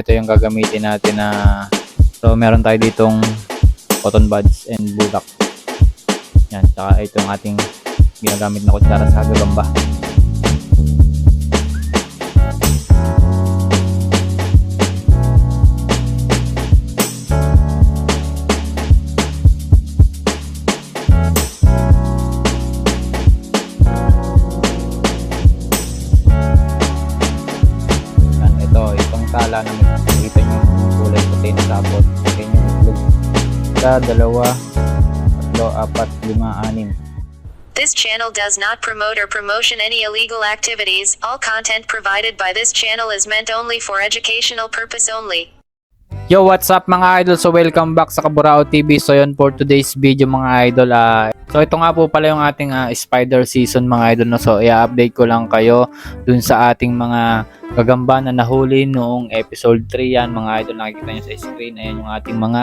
ito yung gagamitin natin na so meron tayo ditong cotton buds and bulak. Yan, saka ito yung ating ginagamit na kutsara sa gagamba. Nyo kulay puti na yung itlog. Isa, dalawa, tatlo, apat, lima, anim. This channel does not promote or promotion any illegal activities. All content provided by this channel is meant only for educational purpose only. Yo, what's up mga idol? So welcome back sa Kaburao TV. So yun for today's video mga idol. ah, so ito nga po pala yung ating ah, spider season mga idol. No? So i-update ko lang kayo dun sa ating mga gagamba na nahuli noong episode 3 yan mga idol. Nakikita nyo sa screen. Ayan yung ating mga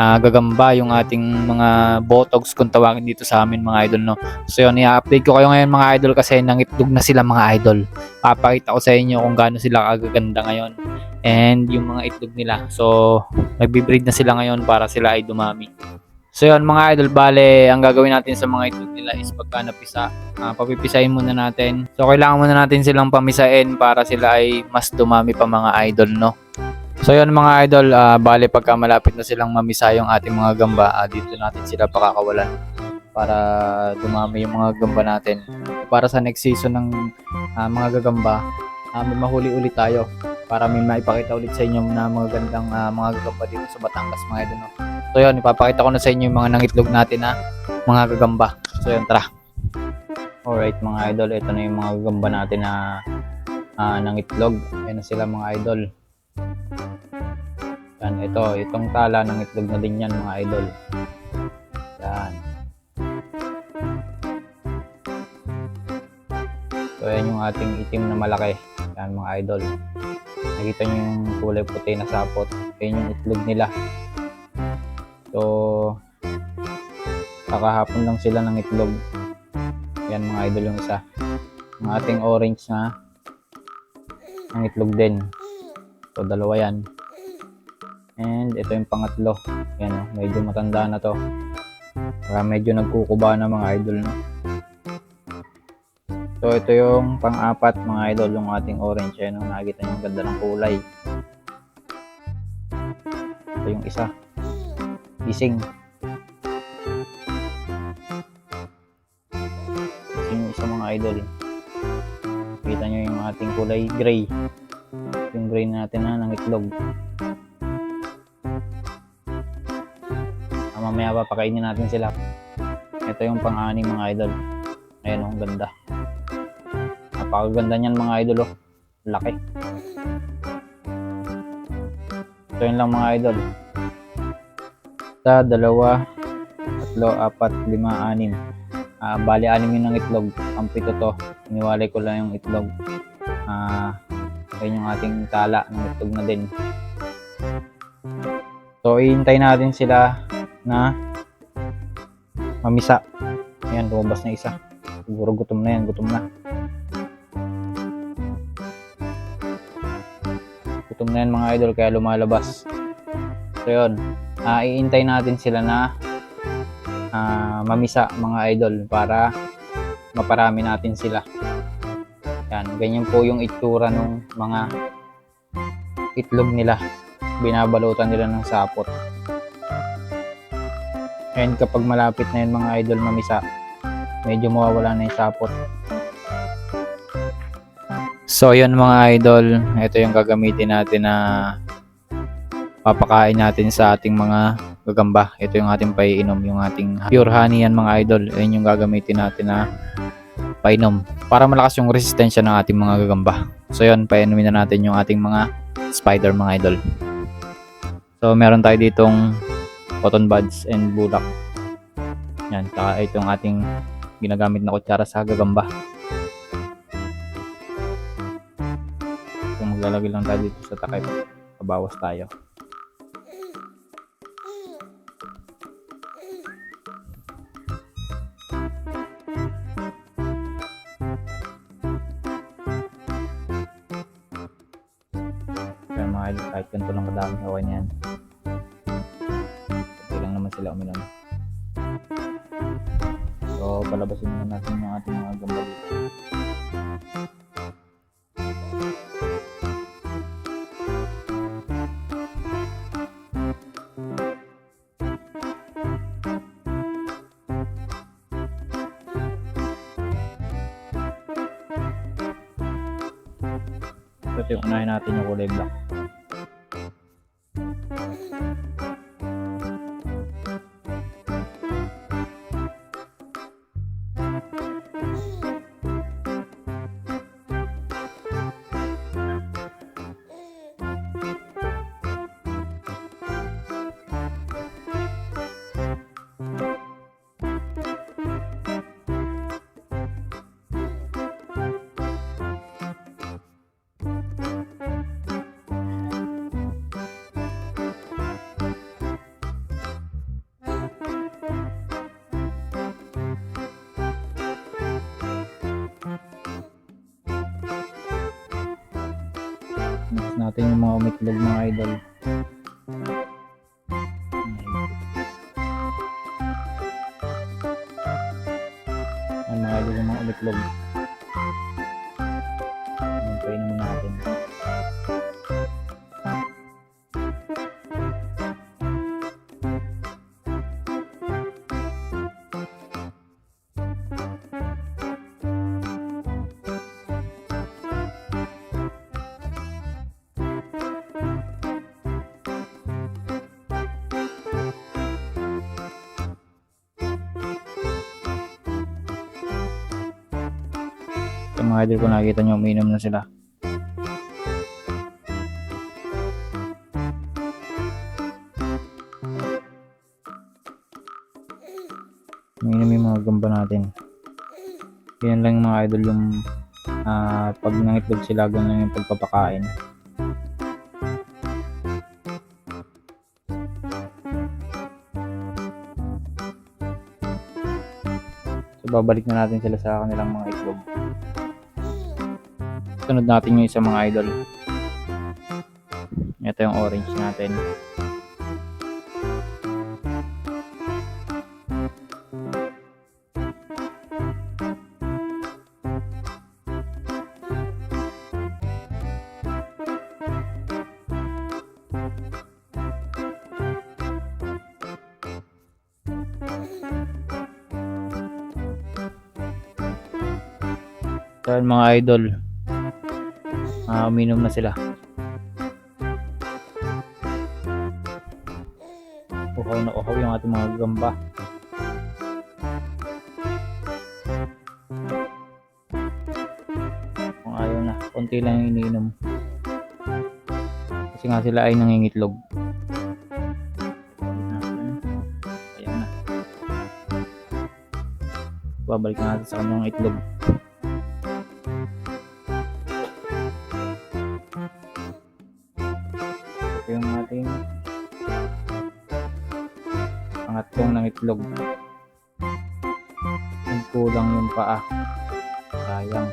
ah, gagamba, yung ating mga botox kung tawagin dito sa amin mga idol. No? So yun, i-update ko kayo ngayon mga idol kasi nangitlog na sila mga idol. Papakita ko sa inyo kung gaano sila kagaganda ngayon and yung mga itlog nila. So, nagbi-breed na sila ngayon para sila ay dumami. So yun mga idol, bale, ang gagawin natin sa mga itlog nila is pagka napisa, ah, papipisahin muna natin. So kailangan muna natin silang pamisain para sila ay mas dumami pa mga idol, no? So yun mga idol, ah, bale pagka malapit na silang mamisa yung ating mga gamba, ah, dito natin sila pakakawalan para dumami yung mga gamba natin. Para sa next season ng ah, mga gagamba, ah, may mahuli ulit tayo para may maipakita ulit sa inyo na mga gandang ah, mga gagamba dito sa Batangas mga idol. No? So yun, ipapakita ko na sa inyo yung mga nangitlog natin na mga gagamba. So yun, tara. Alright mga idol, ito na yung mga gagamba natin na ah, nangitlog. Ayan na sila mga idol. Yan, ito, itong tala ng itlog na din yan mga idol. Yan. So yan yung ating itim na malaki. Yan mga idol. Nakita nyo yung kulay puti na sapot. Yan yung itlog nila. So, kakahapon lang sila ng itlog. Yan mga idol yung isa. Yung ating orange na ang itlog din. So, dalawa yan. And ito yung pangatlo. Yan, oh, medyo matanda na to. Para medyo nagkukuba na mga idol. No? So, ito yung pang-apat mga idol, yung ating orange. Ayan, oh, nakikita nyo ang ganda ng kulay. Ito yung isa. Gising. Gising yung isa mga idol. Kita nyo yung ating kulay gray. Yung gray natin na ng itlog. Ah, mamaya papakainin natin sila. Ito yung pang-anim mga idol. Ayan, oh, ang ganda. Napakaganda niyan mga idol oh. Laki. Ito yun lang mga idol. Isa, dalawa, tatlo, apat, lima, anim. Ah, bali anim yun ng itlog. Ang pito to. Iniwalay ko lang yung itlog. Ah, ayun yung ating tala ng itlog na din. So, ihintay natin sila na mamisa. Ayan, lumabas na isa. Siguro gutom na yan, gutom na. Gutom na yan mga idol kaya lumalabas. So yun, ah iintay natin sila na ah, mamisa mga idol para maparami natin sila. Yan, ganyan po yung itsura ng mga itlog nila. Binabalutan nila ng sapot. And kapag malapit na yun mga idol mamisa, medyo mawawala na yung sapot. So yun mga idol, ito yung gagamitin natin na papakain natin sa ating mga gagamba. Ito yung ating paiinom, yung ating pure honey yan mga idol. Ayun yung gagamitin natin na painom para malakas yung resistensya ng ating mga gagamba. So yun, painumin na natin yung ating mga spider mga idol. So meron tayo ditong cotton buds and bulak. Yan, saka ito yung ating ginagamit na kutsara sa gagamba. So maglalagay lang tayo dito sa takip. Pabawas tayo. Idol. Kahit ganito lang kadami, okay na yan. Lang naman sila uminom. So, palabasin muna natin yung ating mga gamba dito. Ito yung unahin natin yung kulay black. Natin yung mga umitlog mga idol. Ay, mga idol yung mga umitlog. Ayan, painin muna natin. Yung mga idol ko nakikita nyo, uminom na sila. Uminom yung mga gamba natin. Yan lang mga idol yung ah, pag nangitlog sila, ganun yung pagpapakain. So, babalik na natin sila sa kanilang mga itlog. Sunod natin yung isa mga idol. Ito yung orange natin. Yun, mga idol. Ah, uminom na sila. Uhaw na uhaw yung ating mga gamba. Kung ayaw na, konti lang yung iniinom. Kasi nga sila ay nangingitlog. Ayan na. Babalik na natin sa kanyang itlog. Itlog. Yung kulang yung paa. Sayang.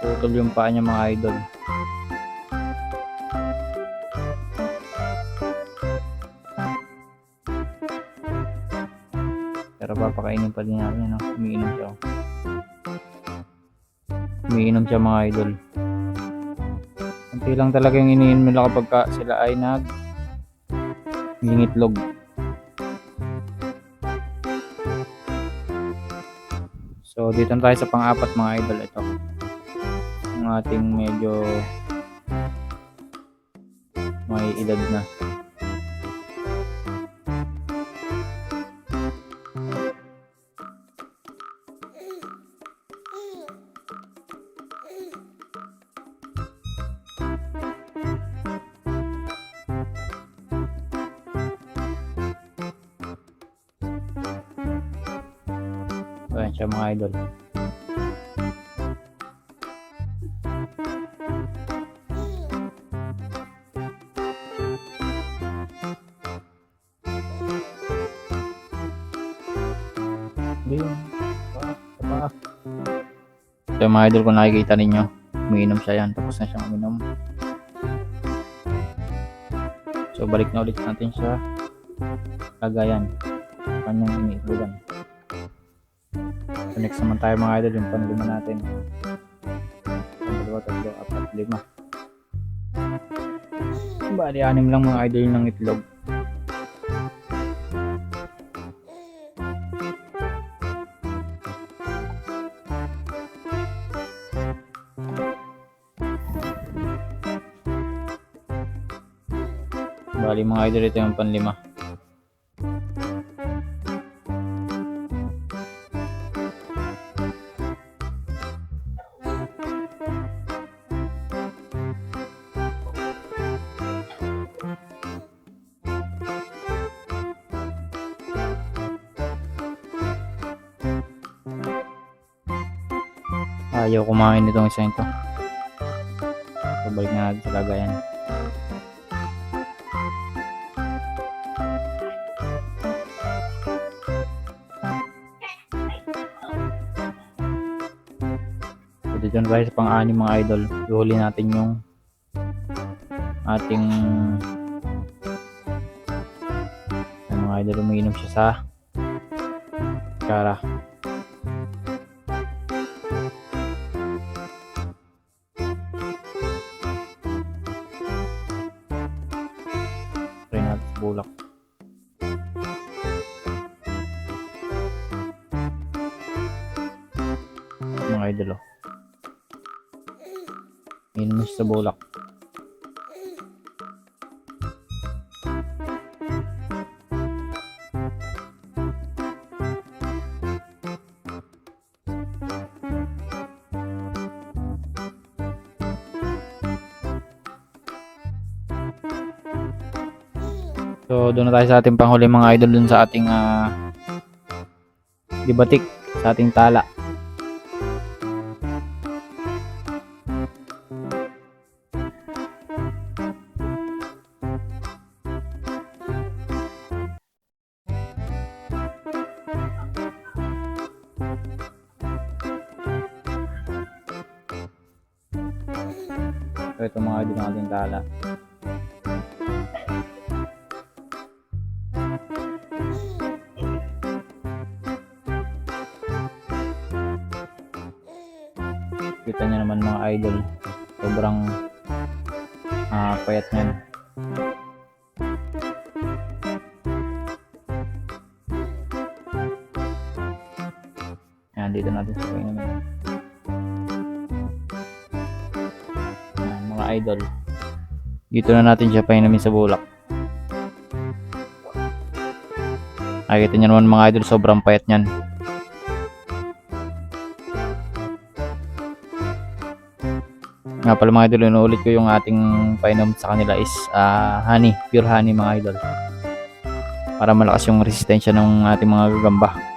Putol yung paa niya mga idol. Pero papakainin pa din natin, no? Umiinom siya. oh. Umiinom siya mga idol. Kunti lang talaga yung iniinom nila kapag ka sila ay nag ngingitlog. So, dito tayo sa pang-apat mga idol. Ito. Ang ating medyo may edad na. Ayan siya mga idol. So, mga idol kung nakikita ninyo, umiinom siya yan. Tapos na siyang uminom. So balik na ulit natin siya. Kagayan. Kanyang iniitbugan. Next naman tayo mga idol, yung panlima natin. Dalawa, tatlo, apat, lima. Bali, anim lang mga idol ng itlog. Bali mga idol, ito yung panlima. Ayaw kumain nitong isa ito. So, balik na natin sa lagayan. So, tayo sa pang-anim mga idol. Ihuli natin yung ating yung mga idol umiinom siya sa kara. Bulak. So, doon na tayo sa ating panghuli mga idol dun sa ating ah, dibatik, sa ating tala. So, ito mga idol ng ating tala. Kita niyo naman mga idol. Sobrang ah payat niyan. Yan, dito natin sa naman. Idol. Dito na natin siya painamin sa bulak. Nakikita niyo naman mga idol, sobrang payat niyan. Nga pala mga idol, inuulit ko yung ating painom sa kanila is ah, honey, pure honey mga idol. Para malakas yung resistensya ng ating mga gagamba.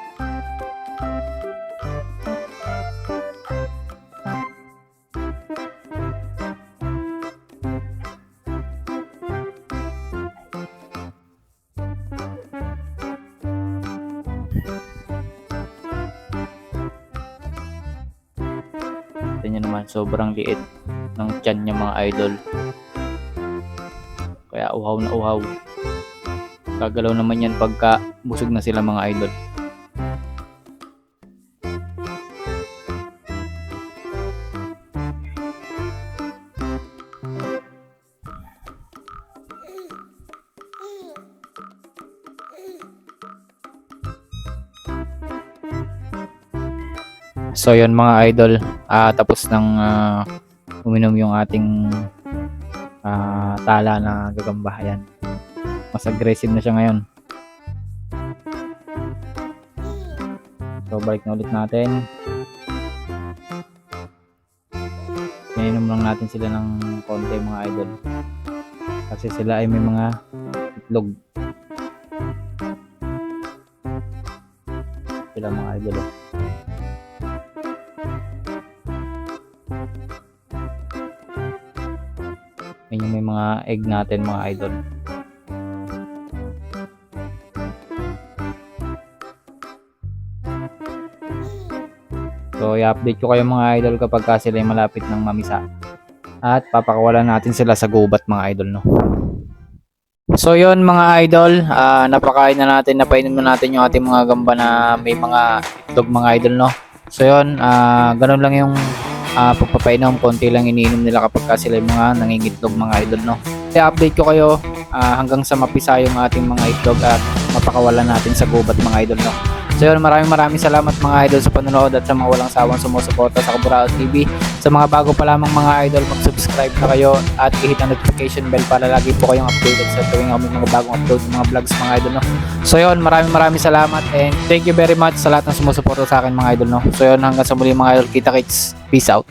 Sobrang liit ng tiyan niya mga idol. Kaya uhaw na uhaw. Gagalaw naman yan pagka busog na sila mga idol. So yun mga idol, ah, tapos ng ah, uminom yung ating ah, tala na gagamba. Ayan. Mas aggressive na siya ngayon. So balik na ulit natin. Ininom lang natin sila ng konti mga idol. Kasi sila ay may mga itlog. Sila mga idol. oh. Yan yung may mga egg natin mga idol. So, i-update ko kayo mga idol kapag ka sila ay malapit ng mamisa. At papakawalan natin sila sa gubat mga idol, no? So yun mga idol, ah, napakain na natin, napainom na natin yung ating mga gamba na may mga itlog mga idol no. So yun, ah, ganun lang yung ah, pagpapainom, konti lang iniinom nila kapag ka sila yung mga nangingitlog mga idol no. Kaya update ko kayo ah, hanggang sa mapisa yung ating mga itlog at mapakawalan natin sa gubat mga idol no. So yun, maraming maraming salamat mga idol sa panonood at sa mga walang sawang sumusuporta sa Kaburao TV. Sa mga bago pa lamang mga idol, mag-subscribe na kayo at i-hit ang notification bell para lagi po kayong updated sa tuwing may mga bagong upload ng mga vlogs mga idol. No? So yun, maraming maraming salamat and thank you very much sa lahat ng sumusuporta sa akin mga idol. No? So yun, hanggang sa muli mga idol, kita kits. Peace out.